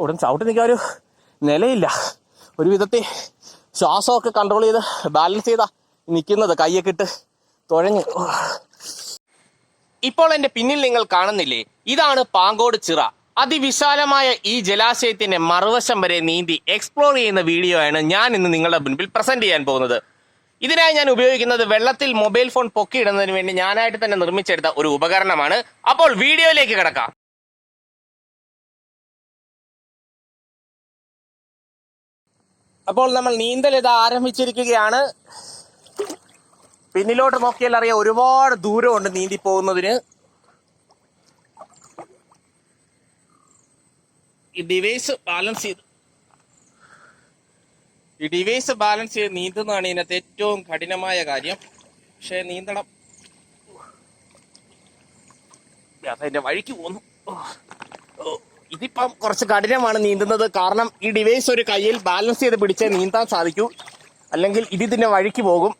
ഉടൻ ചവിട്ടി നിൽക്കാൻ ഒരു നിലയില്ല. ഒരു വിധത്തിൽ ശ്വാസമൊക്കെ കൺട്രോൾ ചെയ്ത് ബാലൻസ് ചെയ്താ നിൽക്കുന്നത്. കൈയൊക്കെ ഇട്ട് തുഴഞ്ഞ്. ഇപ്പോൾ എന്റെ പിന്നിൽ നിങ്ങൾ കാണുന്നില്ലേ? ഇതാണ് പാങ്കോട് ചിറ. അതിവിശാലമായ ഈ ജലാശയത്തിന്റെ മറുവശം വരെ നീന്തി എക്സ്പ്ലോർ ചെയ്യുന്ന വീഡിയോ ആണ് ഞാൻ ഇന്ന് നിങ്ങളുടെ മുൻപിൽ പ്രസന്റ് ചെയ്യാൻ പോകുന്നത്. ഇതിനായി ഞാൻ ഉപയോഗിക്കുന്നത് വെള്ളത്തിൽ മൊബൈൽ ഫോൺ പൊക്കിയിടുന്നതിന് വേണ്ടി ഞാനായിട്ട് തന്നെ നിർമ്മിച്ചെടുത്ത ഒരു ഉപകരണമാണ്. അപ്പോൾ വീഡിയോയിലേക്ക് കിടക്കാം. അപ്പോൾ നമ്മൾ നീന്തൽ ഇത് ആരംഭിച്ചിരിക്കുകയാണ്. പിന്നിലോട്ട് നോക്കിയാൽ അറിയാം ഒരുപാട് ദൂരമുണ്ട് നീന്തി പോകുന്നതിന് ഈ ഡിവൈസ് ബാലൻസ് ചെയ്ത് ഈ ഡിവൈസ് ബാലൻസ് ചെയ്ത് നീന്തുന്നതാണ് ഇതിനകത്ത് ഏറ്റവും കഠിനമായ കാര്യം. പക്ഷെ നീന്തണം. അതതിന്റെ വഴിക്ക് പോന്നു. ഇതിപ്പം കുറച്ച് കഠിനമാണ് നീന്തുന്നത്. കാരണം ഈ ഡിവൈസ് ഒരു കയ്യിൽ ബാലൻസ് ചെയ്ത് പിടിച്ചേ നീന്താൻ സാധിക്കൂ. അല്ലെങ്കിൽ ഇത് ഇതിന്റെ വഴിക്ക് പോകും.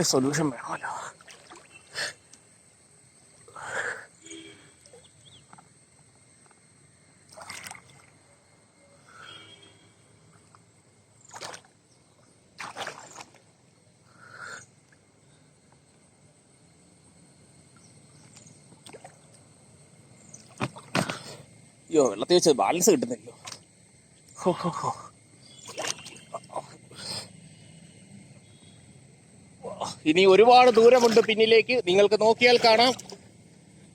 സൊല്യൂഷൻ വേണമല്ലോ. അയ്യോ വെള്ളത്തിൽ വെച്ചത് ബാലൻസ് ഹോ. ഇനി ഒരുപാട് ദൂരമുണ്ട് പിന്നിലേക്ക്. നിങ്ങൾക്ക് നോക്കിയാൽ കാണാം.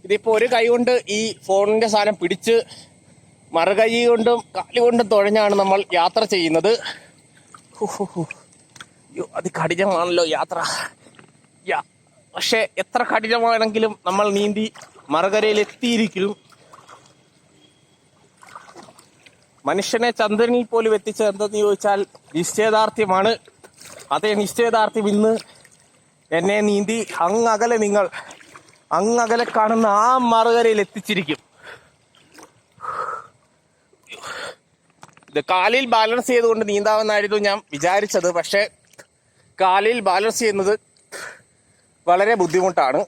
ഇതിപ്പോ ഒരു കൈ കൊണ്ട് ഈ ഫോണിന്റെ സാധനം പിടിച്ച് മറുകൈ കൊണ്ടും കാലുകൊണ്ടും തുഴഞ്ഞാണ് നമ്മൾ യാത്ര ചെയ്യുന്നത്. അയ്യോ അത് കഠിനമാണല്ലോ യാത്ര. പക്ഷെ എത്ര കഠിനമാണെങ്കിലും നമ്മൾ നീന്തി മറുകരയിൽ എത്തിയിരിക്കും മനുഷ്യനെ ചന്ദ്രനിൽ പോലും എത്തിച്ചത് എന്തെന്ന് ചോദിച്ചാൽ നിശ്ചയദാർഢ്യമാണ്. അതേ നിശ്ചയദാർഢ്യം ഇന്ന് എന്നെ നീന്തി അങ്ങകലെ നിങ്ങൾ അങ്ങകലെ കാണുന്ന ആ മറുകരയിൽ എത്തിച്ചിരിക്കും. ഇത് കാലിൽ ബാലൻസ് ചെയ്തുകൊണ്ട് നീന്താമെന്നായിരുന്നു ഞാൻ വിചാരിച്ചത്. പക്ഷേ കാലിൽ ബാലൻസ് ചെയ്യുന്നത് വളരെ ബുദ്ധിമുട്ടാണ്.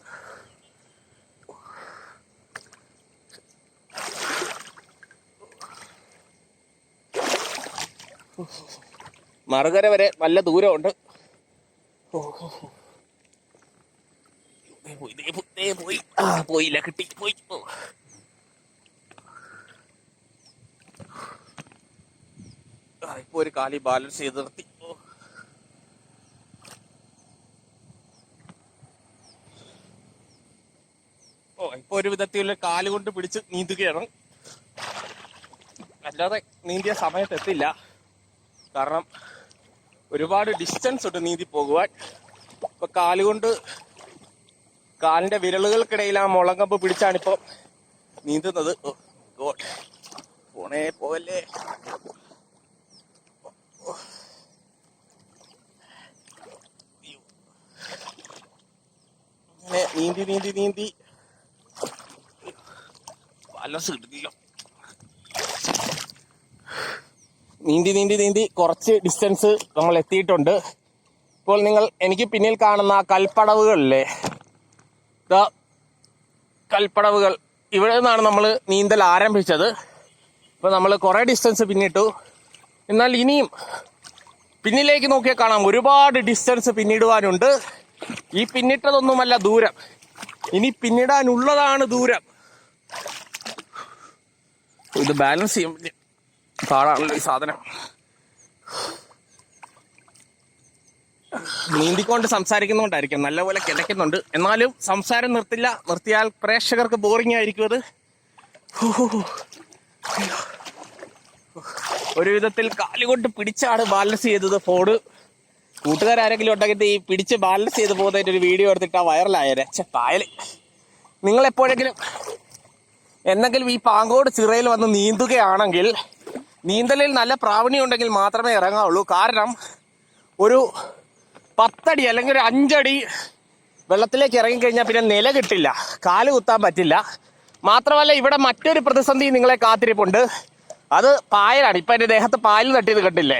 മറുകര വരെ നല്ല ദൂരമുണ്ട്. പോയി, പോയി, ആ, പോയില്ല കിട്ടി പോയി. ഇപ്പൊ ഒരു കാലി ബാലൻസ് ചെയ്ത് നിർത്തി. ഓ. ഇപ്പൊ ഒരു വിധത്തിലുള്ള കാൽ കൊണ്ട് പിടിച്ച് നീന്തുകയാണ്. അല്ലാതെ നീന്തിയ സമയത്ത് എത്തില്ല. കാരണം ഒരുപാട് ഡിസ്റ്റൻസ് ഉണ്ട് നീന്തി പോകുവാൻ ഇപ്പൊ കാലുകൊണ്ട് കാലിന്റെ വിരലുകൾക്കിടയിൽ ആ മുളങ്കമ്പ് പിടിച്ചാണ് ഇപ്പൊ നീന്തുന്നത്. പോണേ പോവല്ലേ. അങ്ങനെ നീന്തി നീന്തി നീന്തി ബാലൻസ് കിട്ടുന്നില്ല നീന്തി നീന്തി നീന്തി കുറച്ച് ഡിസ്റ്റൻസ് നമ്മൾ എത്തിയിട്ടുണ്ട്. ഇപ്പോൾ നിങ്ങൾ എനിക്ക് പിന്നിൽ കാണുന്ന ആ കൽപ്പടവുകളില്ലേ? ദാ കൽപ്പടവുകൾ. ഇവിടെ നിന്നാണ് നമ്മൾ നീന്തൽ ആരംഭിച്ചത്. ഇപ്പോൾ നമ്മൾ കുറേ ഡിസ്റ്റൻസ് പിന്നിട്ടു. എന്നാൽ ഇനിയും പിന്നിലേക്ക് നോക്കിയാൽ കാണാം. ഒരുപാട് ഡിസ്റ്റൻസ് പിന്നിടുവാനുണ്ട്. ഈ പിന്നിട്ടതൊന്നുമല്ല ദൂരം. ഇനി പിന്നിടാനുള്ളതാണ് ദൂരം. ഇത് ബാലൻസ് ചെയ്യാൻ പാടാണല്ലോ ഈ സാധനം. നീന്തിക്കൊണ്ട് സംസാരിക്കുന്നതുകൊണ്ടായിരിക്കും നല്ലപോലെ കിടക്കുന്നുണ്ട്. എന്നാലും സംസാരം നിർത്തില്ല. നിർത്തിയാൽ പ്രേക്ഷകർക്ക് ബോറിംഗ് ആയിരിക്കും അത്. ഒരു വിധത്തിൽ കാലുകൊണ്ട് പിടിച്ചാണ് ബാലൻസ് ചെയ്തത് ഫോണ് കൂട്ടുകാരാരെങ്കിലും ഉണ്ടെങ്കിൽ ഈ പിടിച്ച് ബാലൻസ് ചെയ്ത് പോകുന്നതിന്റെ ഒരു വീഡിയോ എടുത്തിട്ട് ആ വൈറലായരെ ചെ പായൽ നിങ്ങൾ എപ്പോഴെങ്കിലും എന്നെങ്കിലും ഈ പാങ്കോട് ചിറയിൽ വന്ന് നീന്തുകയാണെങ്കിൽ നീന്തലിൽ നല്ല പ്രാവണി ഉണ്ടെങ്കിൽ മാത്രമേ ഇറങ്ങാവുള്ളൂ. കാരണം ഒരു പത്തടി അല്ലെങ്കിൽ ഒരു അഞ്ചടി വെള്ളത്തിലേക്ക് ഇറങ്ങിക്കഴിഞ്ഞാൽ പിന്നെ നില കിട്ടില്ല. കാൽ കുത്താൻ പറ്റില്ല. മാത്രമല്ല ഇവിടെ മറ്റൊരു പ്രതിസന്ധി നിങ്ങളെ കാത്തിരിപ്പുണ്ട്. അത് പായലാണ്. ഇപ്പം എന്റെ ദേഹത്ത് പായൽ തട്ടിയത് കണ്ടില്ലേ?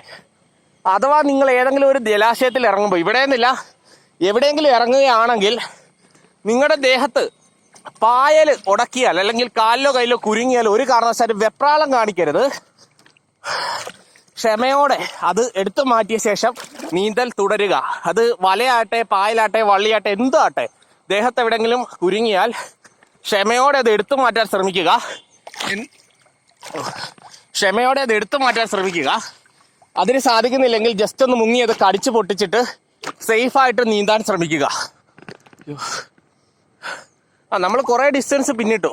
അഥവാ നിങ്ങൾ ഏതെങ്കിലും ഒരു ജലാശയത്തിൽ ഇറങ്ങുമ്പോൾ ഇവിടെ നിന്നില്ല എവിടെയെങ്കിലും ഇറങ്ങുകയാണെങ്കിൽ നിങ്ങളുടെ ദേഹത്ത് പായൽ ഉടക്കിയാൽ അല്ലെങ്കിൽ കാലിലോ കയ്യിലോ കുരുങ്ങിയാൽ ഒരു കാരണവശാലും വെപ്രാളം കാണിക്കരുത്. ക്ഷമയോടെ അത് എടുത്തു മാറ്റിയ ശേഷം നീന്തൽ തുടരുക. അത് വലയാട്ടെ പായലാട്ടെ വള്ളിയാട്ടെ എന്താട്ടെ ദേഹത്ത് എവിടെങ്കിലും കുരുങ്ങിയാൽ ക്ഷമയോടെ അത് എടുത്തു മാറ്റാൻ ശ്രമിക്കുക. ക്ഷമയോടെ അത് എടുത്തു മാറ്റാൻ ശ്രമിക്കുക. അതിന് സാധിക്കുന്നില്ലെങ്കിൽ ജസ്റ്റ് ഒന്ന് മുങ്ങി അത് കടിച്ചു പൊട്ടിച്ചിട്ട് സേഫായിട്ട് നീന്താൻ ശ്രമിക്കുക. ആ നമ്മൾ കുറേ ഡിസ്റ്റൻസ് പിന്നിട്ടു.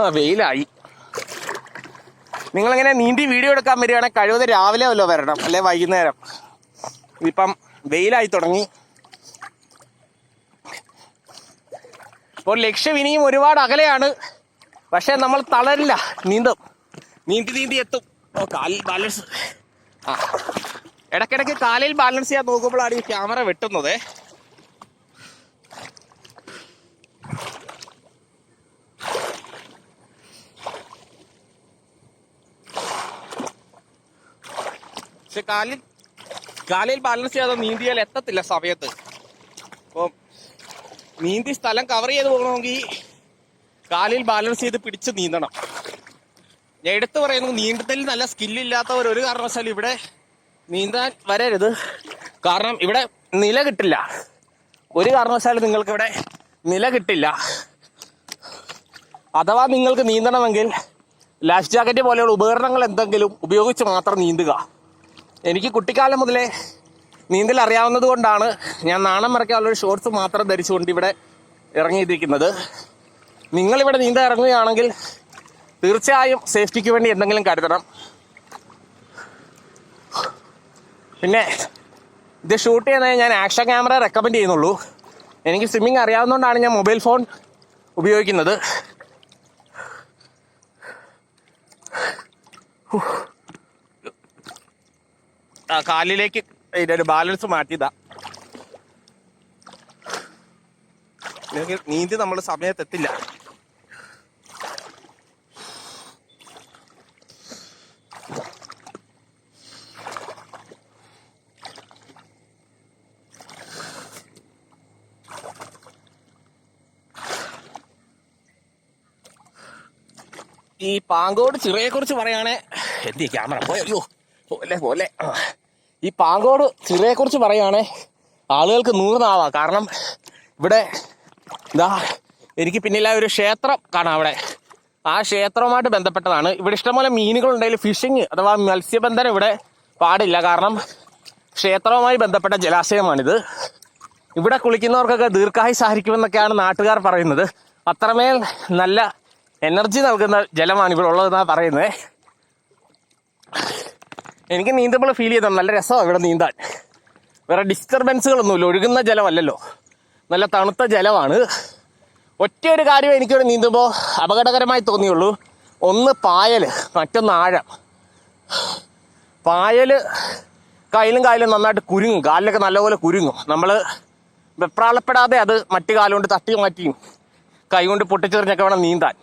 ആ വെയിലായി. നിങ്ങളെങ്ങനെ നീന്തി വീഡിയോ എടുക്കാൻ വരികയാണെങ്കിൽ കഴിവത് രാവിലെ വല്ലോ വരണം അല്ലെ വൈകുന്നേരം. ഇപ്പം വെയിലായി തുടങ്ങി. ഇപ്പോൾ ലക്ഷ്യം ഇനിയും ഒരുപാട് അകലെയാണ്. പക്ഷെ നമ്മൾ തളരില്ല. നീന്തും. നീന്തി നീന്തി എത്തും. ഓ കാലിൽ ബാലൻസ് ആ. ഇടയ്ക്കിടയ്ക്ക് കാലിൽ ബാലൻസ് ചെയ്യാൻ നോക്കുമ്പോഴാണ് ഈ ക്യാമറ വെട്ടുന്നത്. കാലിൽ കാലിൽ ബാലൻസ് ചെയ്യാതെ നീന്തിയാൽ എത്തത്തില്ല സമയത്ത്. അപ്പോൾ നീന്തി സ്ഥലം കവർ ചെയ്ത് പോകണമെങ്കിൽ കാലിൽ ബാലൻസ് ചെയ്ത് പിടിച്ച് നീന്തണം. ഞാൻ എടുത്തു പറയുന്നു നീന്തത്തിൽ നല്ല സ്കില്ലില്ലാത്തവർ ഒരു കാരണവശാലും ഇവിടെ നീന്താൻ വരരുത്. കാരണം ഇവിടെ നില കിട്ടില്ല. ഒരു കാരണവശാലും നിങ്ങൾക്ക് ഇവിടെ നില കിട്ടില്ല. അഥവാ നിങ്ങൾക്ക് നീന്തണമെങ്കിൽ ലൈഫ് ജാക്കറ്റ് പോലെയുള്ള ഉപകരണങ്ങൾ എന്തെങ്കിലും ഉപയോഗിച്ച് മാത്രം നീന്തുക. എനിക്ക് കുട്ടിക്കാലം മുതലേ നീന്തൽ അറിയാവുന്നത് കൊണ്ടാണ് ഞാൻ നാണം മറക്കാനുള്ള ഷോർട്സ് മാത്രം ധരിച്ചുകൊണ്ട് ഇവിടെ ഇറങ്ങിയിരിക്കുന്നത്. നിങ്ങളിവിടെ നീന്താൻ ഇറങ്ങുകയാണെങ്കിൽ തീർച്ചയായും സേഫ്റ്റിക്ക് വേണ്ടി എന്തെങ്കിലും കരുതണം. പിന്നെ ഇത് ഷൂട്ട് ചെയ്യുന്നത് ഞാൻ ആക്ഷൻ ക്യാമറ റെക്കമെൻഡ് ചെയ്യുന്നുള്ളൂ. എനിക്ക് സ്വിമ്മിങ് അറിയാവുന്നതുകൊണ്ടാണ് ഞാൻ മൊബൈൽ ഫോൺ ഉപയോഗിക്കുന്നത്. കാലിലേക്ക് ഇതിന്റെ ഒരു ബാലൻസ് മാറ്റിയതാ. നീന്തി നമ്മൾ സമയത്തെത്തില്ല ഈ പാങ്കോട് ചിറയെ കുറിച്ച് പറയുകയാണെ എന്തി ക്യാമറ? പോയോ? അയ്യോ പോലെ പോലെ. ഈ പാങ്കോട് ചിറയെ കുറിച്ച് പറയുകയാണെ ആളുകൾക്ക് നൂറിനാവാം. കാരണം ഇവിടെ എന്താ എനിക്ക് പിന്നിലായ ഒരു ക്ഷേത്രം കാണാം അവിടെ. ആ ക്ഷേത്രവുമായിട്ട് ബന്ധപ്പെട്ടതാണ്. ഇവിടെ ഇഷ്ടംപോലെ മീനുകളുണ്ടെങ്കിൽ ഫിഷിങ് അഥവാ മത്സ്യബന്ധനം ഇവിടെ പാടില്ല. കാരണം ക്ഷേത്രവുമായി ബന്ധപ്പെട്ട ജലാശയമാണിത്. ഇവിടെ കുളിക്കുന്നവർക്കൊക്കെ ദീർഘായുസായിരിക്കുമെന്നൊക്കെയാണ് നാട്ടുകാർ പറയുന്നത്. അത്രമേൽ നല്ല എനർജി നൽകുന്ന ജലമാണ് ഇവിടെ ഉള്ളതെന്നാണ് പറയുന്നത് എനിക്ക് നീന്തുമ്പോൾ ഫീൽ ചെയ്തത് നല്ല രസമാണ് ഇവിടെ നീന്താൻ. വേറെ ഡിസ്റ്റർബൻസുകളൊന്നുമില്ല ഒഴുകുന്ന ജലമല്ലല്ലോ. നല്ല തണുത്ത ജലമാണ്. ഒറ്റ ഒരു കാര്യം എനിക്കിവിടെ നീന്തുമ്പോൾ അപകടകരമായി തോന്നിയുള്ളൂ. ഒന്ന് പായൽ മറ്റൊന്ന് ആഴം. പായൽ കയ്യിലും കായലും നന്നായിട്ട് കുരുങ്ങും. കാലിലൊക്കെ നല്ലപോലെ കുരുങ്ങും. നമ്മൾ വെപ്രാളപ്പെടാതെ അത് മറ്റു കാലുകൊണ്ട് തട്ടി മാറ്റിയും കൈ കൊണ്ട് പൊട്ടിച്ചെറിഞ്ഞൊക്കെ വേണം നീന്താൻ.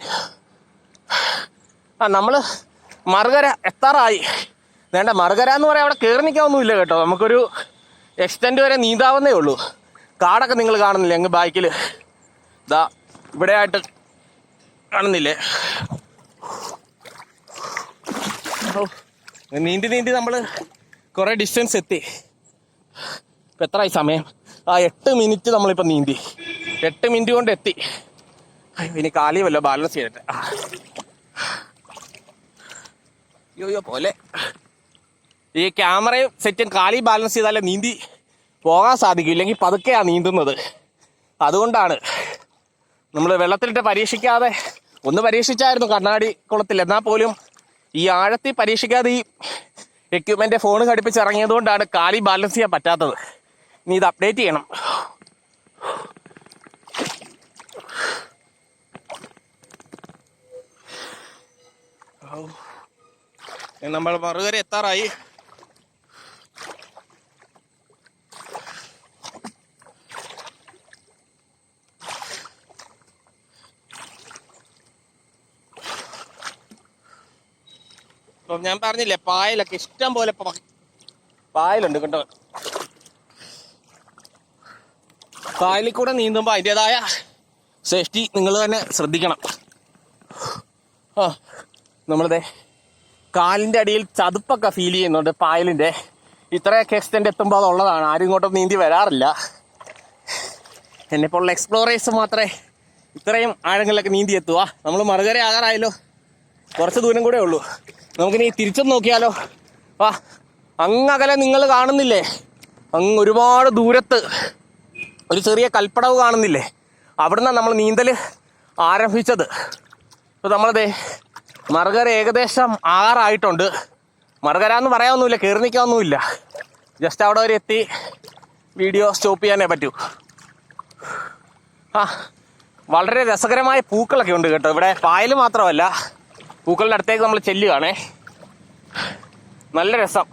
ആ നമ്മൾ മറുകര എത്താറായി. വേണ്ട മറുകര എന്ന് പറയാൻ അവിടെ കയറി നിൽക്കാനൊന്നുമില്ല കേട്ടോ. നമുക്കൊരു എക്സ്റ്റെൻഡ് വരെ നീന്താവുന്നേ ഉള്ളൂ. കാടൊക്കെ നിങ്ങൾ കാണുന്നില്ലേ അങ്ങ് ബാക്കിൽ ഇതാ ഇവിടെ ആയിട്ട് കാണുന്നില്ലേ? നീന്തി നീന്തി നമ്മൾ കുറേ ഡിസ്റ്റൻസ് എത്തി. ഇപ്പം എത്രയായി സമയം? ആ എട്ട് മിനിറ്റ് നമ്മളിപ്പോൾ നീന്തി. എട്ട് മിനിറ്റ് കൊണ്ട് എത്തി. ഇനി കാലി ബാലൻസ് ചെയ്തിട്ട്. അയ്യോ പോലെ. ഈ ക്യാമറയും സെറ്റും കാലി ബാലൻസ് ചെയ്താലേ നീന്തി പോകാൻ സാധിക്കും. ഇല്ലെങ്കിൽ പതുക്കെയാണ് നീന്തുന്നത്. അതുകൊണ്ടാണ് നമ്മൾ വെള്ളത്തിലിട്ട് പരീക്ഷിക്കാതെ ഒന്ന് പരീക്ഷിച്ചായിരുന്നു കണ്ണാടി കുളത്തിൽ. എന്നാൽ പോലും ഈ ആഴത്തിൽ പരീക്ഷിക്കാതെ ഈ എക്യുപ്മെന്റ് ഫോൺ ഘടിപ്പിച്ച് ഇറങ്ങിയത് കൊണ്ടാണ് കാലി ബാലൻസ് ചെയ്യാൻ പറ്റാത്തത്. ഇനി ഇത് അപ്ഡേറ്റ് ചെയ്യണം. നമ്മൾ മറുകര എത്താറായി. ഞാൻ പറഞ്ഞില്ലേ പായലൊക്കെ ഇഷ്ടം പോലെ പായലുണ്ട് കണ്ടോ? പായലിൽ കൂടെ നീന്തുമ്പോൾ അതിന്റെതായ സേഫ്റ്റി നിങ്ങൾ തന്നെ ശ്രദ്ധിക്കണം. ആ നമ്മളിതേ കാലിന്റെ അടിയിൽ ചതുപ്പൊക്കെ ഫീൽ ചെയ്യുന്നുണ്ട് പായലിന്റെ. ഇത്രയൊക്കെ എക്സ്റ്റെൻഡ് എത്തുമ്പോൾ അതുള്ളതാണ്. ആരും ഇങ്ങോട്ടും നീന്തി വരാറില്ല. എന്നെപ്പോലുള്ള എക്സ്പ്ലോറേഴ്സ് മാത്രമേ ഇത്രയും ആഴങ്ങളിലൊക്കെ നീന്തി എത്തുക നമ്മൾ മറുകര ആകാറായല്ലോ. കുറച്ച് ദൂരം കൂടെ ഉള്ളൂ. നമുക്കിനി തിരിച്ചും നോക്കിയാലോ. വാ അങ്ങകലെ നിങ്ങൾ കാണുന്നില്ലേ? അങ്ങ് ഒരുപാട് ദൂരത്ത് ഒരു ചെറിയ കൽപ്പടവ് കാണുന്നില്ലേ? അവിടുന്ന് നമ്മൾ നീന്തൽ ആരംഭിച്ചത്. ഇപ്പോൾ നമ്മളതേ മറുകര ഏകദേശം ആറായിട്ടുണ്ട്. മറുകര എന്ന് പറയാനൊന്നുമില്ല കയറി നിൽക്കാനൊന്നുമില്ല ജസ്റ്റ് അവിടെ വരെ എത്തി വീഡിയോ സ്റ്റോപ്പ് ചെയ്യാനേ പറ്റൂ. ആ വളരെ രസകരമായ പൂക്കളൊക്കെ ഉണ്ട് കേട്ടോ. ഇവിടെ പായൽ മാത്രമല്ല പൂക്കളുടെ അടുത്തേക്ക് നമ്മൾ ചെല്ലുകയാണേ നല്ല രസം.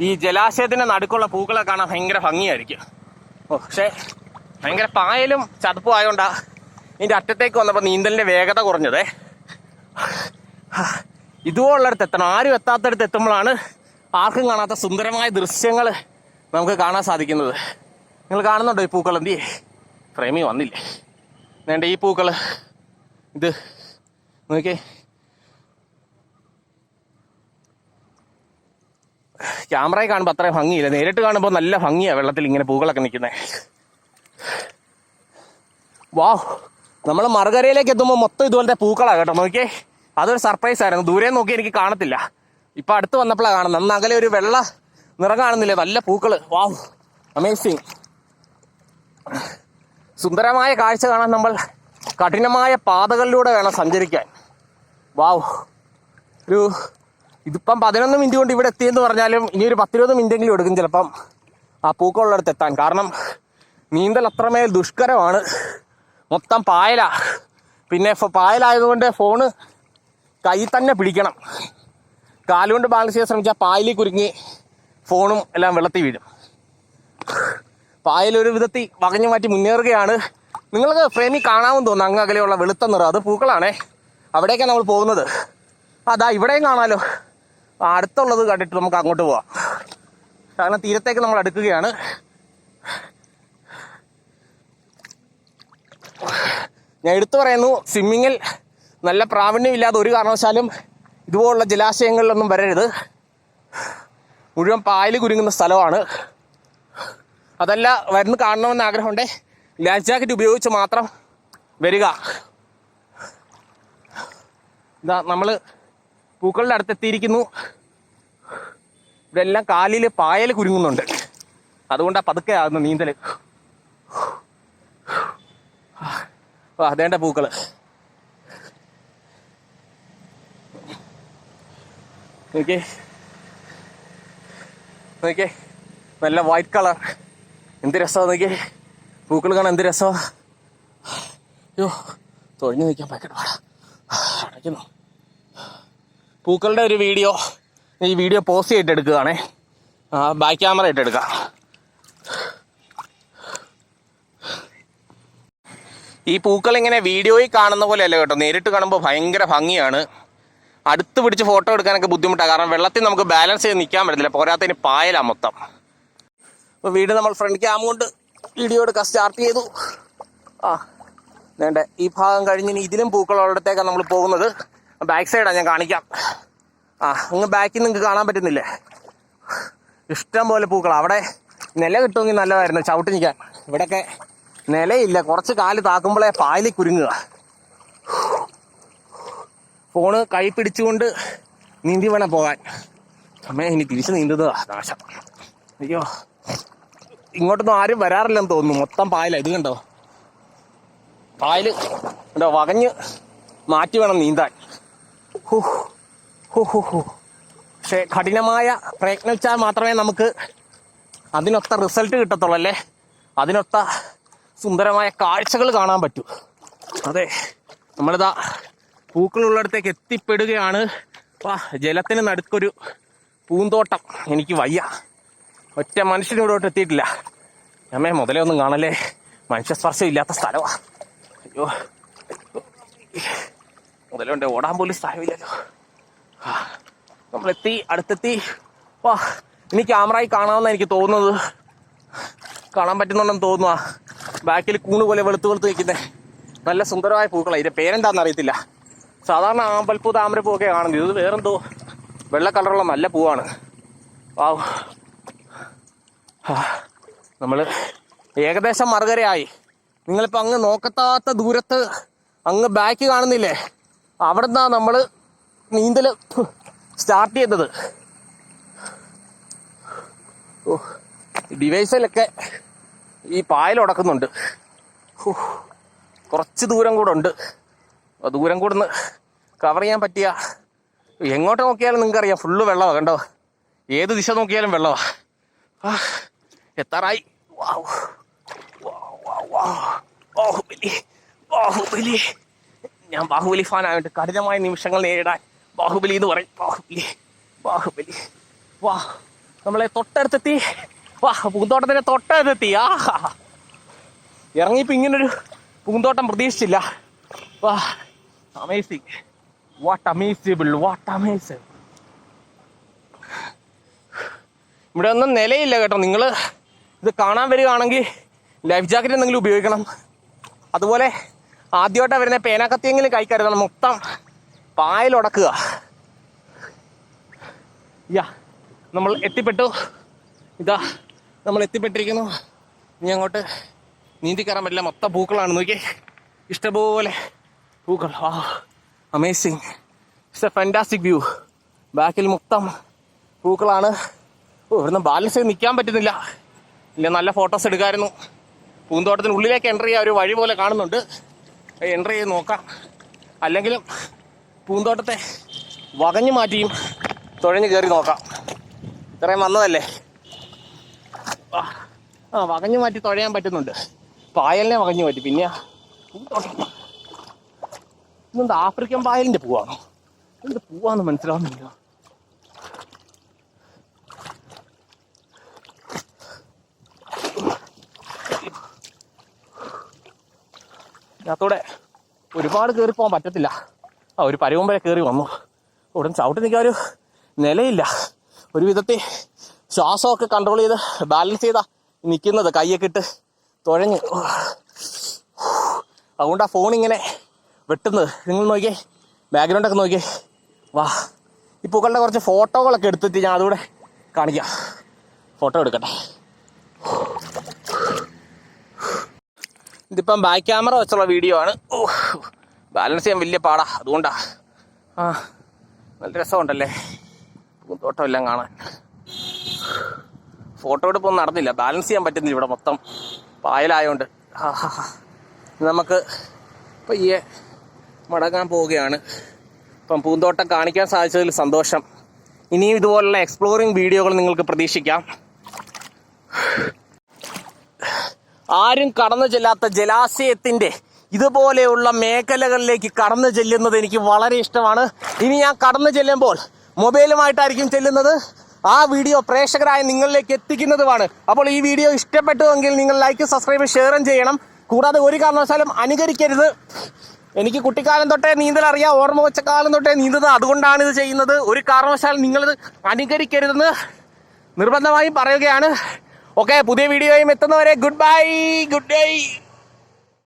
ഈ ജലാശയത്തിന്റെ നടുക്കുള്ള പൂക്കളെ കാണാൻ ഭയങ്കര ഭംഗിയായിരിക്കും. പക്ഷേ ഭയങ്കര പായലും ചതുപ്പും ആയതുകൊണ്ടാ ഇതിന്റെ അറ്റത്തേക്ക് വന്നപ്പോൾ നീന്തലിന്റെ വേഗത കുറഞ്ഞതേ. ഇതുപോലുള്ളടത്ത് എത്തണം. ആരും എത്താത്തടത്ത് എത്തുമ്പോഴാണ് ആർക്കും കാണാത്ത സുന്ദരമായ ദൃശ്യങ്ങൾ നമുക്ക് കാണാൻ സാധിക്കുന്നത്. നിങ്ങൾ കാണുന്നുണ്ടോ ഈ പൂക്കൾ? എന്തി ഫ്രെയിമിൽ വന്നില്ലേ? വേണ്ട ഈ പൂക്കൾ ഇത് നോക്കിയേ. ക്യാമറയിൽ കാണുമ്പോൾ അത്രയും ഭംഗിയില്ല. നേരിട്ട് കാണുമ്പോൾ നല്ല ഭംഗിയാണ് വെള്ളത്തിൽ ഇങ്ങനെ പൂക്കളൊക്കെ നിൽക്കുന്നത് വാ നമ്മൾ മറുകരയിലേക്ക് എത്തുമ്പോൾ മൊത്തം ഇതുപോലത്തെ പൂക്കളാണ് കേട്ടോ. നോക്കിയേ അതൊരു സർപ്രൈസ് ആയിരുന്നു. ദൂരെ നോക്കി എനിക്ക് കാണത്തില്ല. ഇപ്പം അടുത്ത് വന്നപ്പോഴാണ് കാണുന്നത് അന്ന് അകലെ ഒരു വെള്ള നിറം കാണുന്നില്ലേ? നല്ല പൂക്കൾ വാവ് അമേസിങ് സുന്ദരമായ കാഴ്ച കാണാൻ നമ്മൾ കഠിനമായ പാതകളിലൂടെ വേണം സഞ്ചരിക്കാൻ. വാവ് ഒരു ഇതിപ്പം പതിനൊന്ന് മിനിറ്റ് കൊണ്ട് ഇവിടെ എത്തിയെന്ന് പറഞ്ഞാലും ഇനി ഒരു പത്തിരുപത് മിനിറ്റെങ്കിലും എടുക്കും ചിലപ്പം ആ പൂക്കളുള്ളിടത്ത് എത്താൻ. കാരണം നീന്തൽ അത്രമേൽ ദുഷ്കരമാണ്. മൊത്തം പായല. പിന്നെ പായലായതുകൊണ്ട് ഫോണ് കൈ തന്നെ പിടിക്കണം. കാലുകൊണ്ട് ബാലൻസ് ചെയ്യാൻ ശ്രമിച്ചാൽ പായലിൽ കുരുങ്ങി ഫോണും എല്ലാം വെള്ളത്തിൽ വീഴും. പായൽ ഒരു വിധത്തിൽ വകഞ്ഞു മാറ്റി മുന്നേറുകയാണ്. നിങ്ങൾക്ക് ഫ്രെയിമിൽ കാണാമെന്ന് തോന്നുന്നു. അങ്ങ് അകലെയുള്ള വെളുത്ത നിറം. അത് പൂക്കളാണേ. അവിടേക്കാണ് നമ്മൾ പോകുന്നത്. അതാ ഇവിടെയും കാണാലോ. ആ, അടുത്തുള്ളത് കണ്ടിട്ട് നമുക്ക് അങ്ങോട്ട് പോവാം. കാരണം തീരത്തേക്ക് നമ്മൾ അടുക്കുകയാണ്. ഞാൻ എടുത്തു പറയുന്നു സ്വിമ്മിങ്ങിൽ നല്ല പ്രാവീണ്യമില്ലാതെ ഒരു കാരണവശാലും ഇതുപോലുള്ള ജലാശയങ്ങളിലൊന്നും വരരുത്. മുഴുവൻ പായൽ കുരുങ്ങുന്ന സ്ഥലമാണ്. അതല്ല വരുന്ന കാണണമെന്ന് ആഗ്രഹമുണ്ട്. ലൈഫ് ജാക്കറ്റ് ഉപയോഗിച്ച് മാത്രം വരിക. ഇതാ നമ്മൾ പൂക്കളുടെ അടുത്തെത്തിയിരിക്കുന്നു. ഇവിടെ എല്ലാം കാലിൽ പായൽ കുരുങ്ങുന്നുണ്ട്. അതുകൊണ്ടാണ് പതുക്കെ ആകുന്നു നീന്തൽ അതേണ്ട പൂക്കൾ. നോക്കേ നോക്കേ നല്ല വൈറ്റ് കളർ എന്ത് രസമാണ് നോക്കിയേ. പൂക്കൾ കാണാൻ എന്ത് രസമാണ് അയ്യോ തൊഴിഞ്ഞു നിൽക്കാൻ ഭയങ്കര പാടാ അടയ്ക്കുന്നു. പൂക്കളുടെ ഒരു വീഡിയോ. ഈ വീഡിയോ പോസ്റ്റ് ചെയ്തിട്ട് എടുക്കുകയാണേ. ബാക്ക് ക്യാമറ ഇട്ട് എടുക്കാം. ഈ പൂക്കൾ ഇങ്ങനെ വീഡിയോയിൽ കാണുന്ന പോലെയല്ല കേട്ടോ. നേരിട്ട് കാണുമ്പോൾ ഭയങ്കര ഭംഗിയാണ്. അടുത്ത് പിടിച്ച് ഫോട്ടോ എടുക്കാനൊക്കെ ബുദ്ധിമുട്ടാണ് കാരണം വെള്ളത്തിൽ നമുക്ക് ബാലൻസ് ചെയ്ത് നിൽക്കാൻ പറ്റത്തില്ല. പോരാത്തതിന് പായലാ മൊത്തം. അപ്പോൾ വീട് നമ്മൾ ഫ്രണ്ട് ക്യാം കൊണ്ട് വീഡിയോ എടുക്കാൻ സ്റ്റാർട്ട് ചെയ്തു. ആ വേണ്ട. ഈ ഭാഗം കഴിഞ്ഞ് ഇതിലും പൂക്കളുള്ളിടത്തേക്കാണ് നമ്മൾ പോകുന്നത്. ബാക്ക് സൈഡാണ് ഞാൻ കാണിക്കാം. ആ അങ്ങ് ബാക്കിൽ നിങ്ങൾക്ക് കാണാൻ പറ്റുന്നില്ലേ? ഇഷ്ടം പോലെ പൂക്കൾ അവിടെ നില കിട്ടുമെങ്കിൽ നല്ലതായിരുന്നു. ചവിട്ടി നിൽക്കാൻ ഇവിടെയൊക്കെ നിലയില്ല. കുറച്ച് കാൽ താക്കുമ്പോഴേ പായലിൽ കുരുങ്ങുക. ഫോണ് കൈ പിടിച്ചുകൊണ്ട് നീന്തി വേണം പോകാൻ. അമ്മേ ഇനി തിരിച്ച് നീന്തുന്നതാ നാശം. അയ്യോ. ഇങ്ങോട്ടൊന്നും ആരും വരാറില്ലെന്ന് തോന്നുന്നു. മൊത്തം പായല. ഇത് കണ്ടോ? പായൽ എന്താ വകഞ്ഞ് മാറ്റി വേണം നീന്താൻ. പക്ഷേ കഠിനമായ പ്രയത്നിച്ചാൽ മാത്രമേ നമുക്ക് അതിനൊത്ത റിസൾട്ട് കിട്ടത്തുള്ളൂ അല്ലേ? അതിനൊത്ത സുന്ദരമായ കാഴ്ചകൾ കാണാൻ പറ്റൂ. അതെ നമ്മളിതാ പൂക്കളുള്ളിടത്തേക്ക് എത്തിപ്പെടുകയാണ്. വാ ജലത്തിന് നടുക്കൊരു പൂന്തോട്ടം എനിക്ക് വയ്യ. ഒറ്റ മനുഷ്യനോടോട്ട് എത്തിയിട്ടില്ല. അമ്മേ മുതലേ ഒന്നും കാണല്ലേ? മനുഷ്യസ്പർശം ഇല്ലാത്ത സ്ഥലമാണ് അയ്യോ. മുതലുണ്ട് ഓടാൻ പോലും സ്ഥലമില്ലല്ലോ നമ്മളെത്തി അടുത്തെത്തി. വാ ഇനി ക്യാമറയിൽ കാണാമെന്ന് എനിക്ക് തോന്നുന്നത്. കാണാൻ പറ്റുന്നുണ്ടെന്ന് തോന്നുക ബാക്കിൽ കൂണ് പോലെ വെളുത്ത് വെളുത്ത് നിൽക്കുന്നേ. നല്ല സുന്ദരമായ പൂക്കളാണ് ഇതിന്റെ പേരെന്താണെന്ന് അറിയത്തില്ല. സാധാരണ ആമ്പൽപ്പൂ താമരപ്പൂ ഒക്കെ കാണുന്നത്. ഇത് വേറെന്തോ വെള്ള കളറുള്ള നല്ല പൂവാണ്. വാവ്. നമ്മൾ ഏകദേശം മറുകരയായി. നിങ്ങളിപ്പോൾ അങ്ങ് നോക്കത്താത്ത ദൂരത്ത് അങ്ങ് ബാക്ക് കാണുന്നില്ലേ? അവിടെ നമ്മൾ നീന്തൽ സ്റ്റാർട്ട് ചെയ്തത്. ഓ ഡിവൈസിലൊക്കെ ഈ ഹൂ, കുറച്ച് ദൂരം കൂടെ ഉണ്ട്. ദൂരം കൂടെ ഒന്ന് കവർ ചെയ്യാൻ പറ്റിയ എങ്ങോട്ട് നോക്കിയാലും നിങ്ങൾക്കറിയാം ഫുള്ള് വെള്ളമാണ് കണ്ടോ? ഏത് ദിശ നോക്കിയാലും വെള്ളമാണ് എത്താറായി. വാവ്. വാവ്, വാവ്, വാവ്. ബാഹുബലി ബാഹുബലി ഞാൻ ബാഹുബലി ഫാനായിട്ട് കഠിനമായ നിമിഷങ്ങൾ നേരിടാൻ ബാഹുബലി എന്ന് പറയും. ബാഹുബലി ബാഹുബലി. വാ നമ്മളെ തൊട്ടടുത്തെത്തി. വാ പൂന്തോട്ടത്തിന്റെ തൊട്ടടുത്തെത്തി. ആ ഇറങ്ങിയപ്പോ ഇങ്ങനൊരു പൂന്തോട്ടം പ്രതീക്ഷിച്ചില്ല. Wow amazing what amazable what amazable ഇവിടെ ഒന്നും നിലയില്ല കേട്ടോ നിങ്ങൾ ഇത് കാണാൻ വരികയാണെങ്കിൽ ലൈഫ് ജാക്കറ്റ് എന്തെങ്കിലും ഉപയോഗിക്കണം. അതുപോലെ ആദ്യമായിട്ടാണ് വരുന്ന പേനാക്കത്തിയെങ്കിലും കൈ കരുതണം മൊത്തം പായലുടക്കുക. യാ നമ്മൾ എത്തിപ്പെട്ടു. ഇതാ നമ്മൾ എത്തിപ്പെട്ടിരിക്കുന്നു. ഇനി അങ്ങോട്ട് നീന്തി കയറാൻ പറ്റില്ല മൊത്തം പൂക്കളാണ്. നോക്കി ഇഷ്ടപോലെ പൂക്കൾ. ആ amazing it's a fantastic view ബാക്കിൽ മൊത്തം പൂക്കളാണ്. ഓ ഇവിടുന്ന് ബാലൻസ് ചെയ്ത് നിൽക്കാൻ പറ്റുന്നില്ല. ഇല്ല നല്ല ഫോട്ടോസ് എടുക്കാമായിരുന്നു പൂന്തോട്ടത്തിന് ഉള്ളിലേക്ക് എന്റർ ചെയ്യാൻ ഒരു വഴി പോലെ കാണുന്നുണ്ട്. എന്റർ ചെയ്ത് നോക്കാം. അല്ലെങ്കിലും പൂന്തോട്ടത്തെ വകഞ്ഞു മാറ്റിയും തുഴഞ്ഞു കയറി നോക്കാം. ഇത്രയും വന്നതല്ലേ? ആ, വകഞ്ഞു മാറ്റി തുഴയാൻ പറ്റുന്നുണ്ട്. പായലിനെ വകഞ്ഞു മാറ്റി. പിന്നെ ഇന്നെന്താ ആഫ്രിക്കൻ പായലിന്റെ പൂവാണോ? എന്ത് പൂവാന്ന് മനസ്സിലാവുന്നില്ല. ഇതിനകത്തൂടെ ഒരുപാട് കയറി പോകാൻ പറ്റത്തില്ല. ആ ഒരു പരവും വരെ കയറി വന്നു. ഉടൻ ചവിട്ടി നിൽക്കാൻ ഒരു നിലയില്ല. ഒരു വിധത്തിൽ ശ്വാസമൊക്കെ കൺട്രോൾ ചെയ്ത് ബാലൻസ് ചെയ്താ നിൽക്കുന്നത്. കൈയൊക്കെ ഇട്ട് തുഴഞ്ഞ്. അതുകൊണ്ട് ആ ഫോൺ ഇങ്ങനെ വെട്ടുന്നത്. നിങ്ങൾ നോക്കിയേ ബാക്ക്ഗ്രൗണ്ടൊക്കെ നോക്കിയേ. വാ ഈ പൂക്കളുടെ കുറച്ച് ഫോട്ടോകളൊക്കെ എടുത്തിട്ട് ഞാൻ അതുകൂടെ കാണിക്കാം. ഫോട്ടോ എടുക്കട്ടെ. ഇതിപ്പം ബാക്ക് ക്യാമറ വെച്ചുള്ള വീഡിയോ ആണ്. ഓ ബാലൻസ് ചെയ്യാൻ വലിയ പാടാ. അതുകൊണ്ടാ. ആ നല്ല രസമുണ്ടല്ലേ? പൂന്തോട്ടം എല്ലാം കാണാൻ ഫോട്ടോ എടുപ്പൊന്നും നടന്നില്ല. ബാലൻസ് ചെയ്യാൻ പറ്റുന്നില്ല ഇവിടെ മൊത്തം. പായലായോണ്ട്. നമുക്ക് പയ്യെ മടങ്ങാൻ പോവുകയാണ്. ഇപ്പം പൂന്തോട്ടം കാണിക്കാൻ സാധിച്ചതിൽ സന്തോഷം. ഇനിയും ഇതുപോലുള്ള എക്സ്പ്ലോറിങ് വീഡിയോകൾ നിങ്ങൾക്ക് പ്രതീക്ഷിക്കാം. ആരും കടന്നു ചെല്ലാത്ത ജലാശയത്തിന്റെ ഇതുപോലെയുള്ള മേഖലകളിലേക്ക് കടന്നു ചെല്ലുന്നത് എനിക്ക് വളരെ ഇഷ്ടമാണ്. ഇനി ഞാൻ കടന്നു ചെല്ലുമ്പോൾ മൊബൈലുമായിട്ടായിരിക്കും ചെല്ലുന്നത്. ആ വീഡിയോ പ്രേക്ഷകരായ നിങ്ങളിലേക്ക് എത്തിക്കുന്നതുമാണ്. അപ്പോൾ ഈ വീഡിയോ ഇഷ്ടപ്പെട്ടുവെങ്കിൽ നിങ്ങൾ ലൈക്ക് സബ്സ്ക്രൈബ് ഷെയറും ചെയ്യണം. കൂടാതെ ഒരു കാരണവശാലും അനുകരിക്കരുത്. എനിക്ക് കുട്ടിക്കാലം തൊട്ടേ നീന്തൽ അറിയാം. ഓർമ്മ വെച്ച കാലം തൊട്ടേ നീന്തുന്നത് അതുകൊണ്ടാണ് ഇത് ചെയ്യുന്നത്. ഒരു കാരണവശാലും നിങ്ങളിത് അനുകരിക്കരുതെന്ന് നിർബന്ധമായും പറയുകയാണ്. ഓക്കെ പുതിയ വീഡിയോയും എത്തുന്നവരെ ഗുഡ് ബൈ ഗുഡ് ഡേ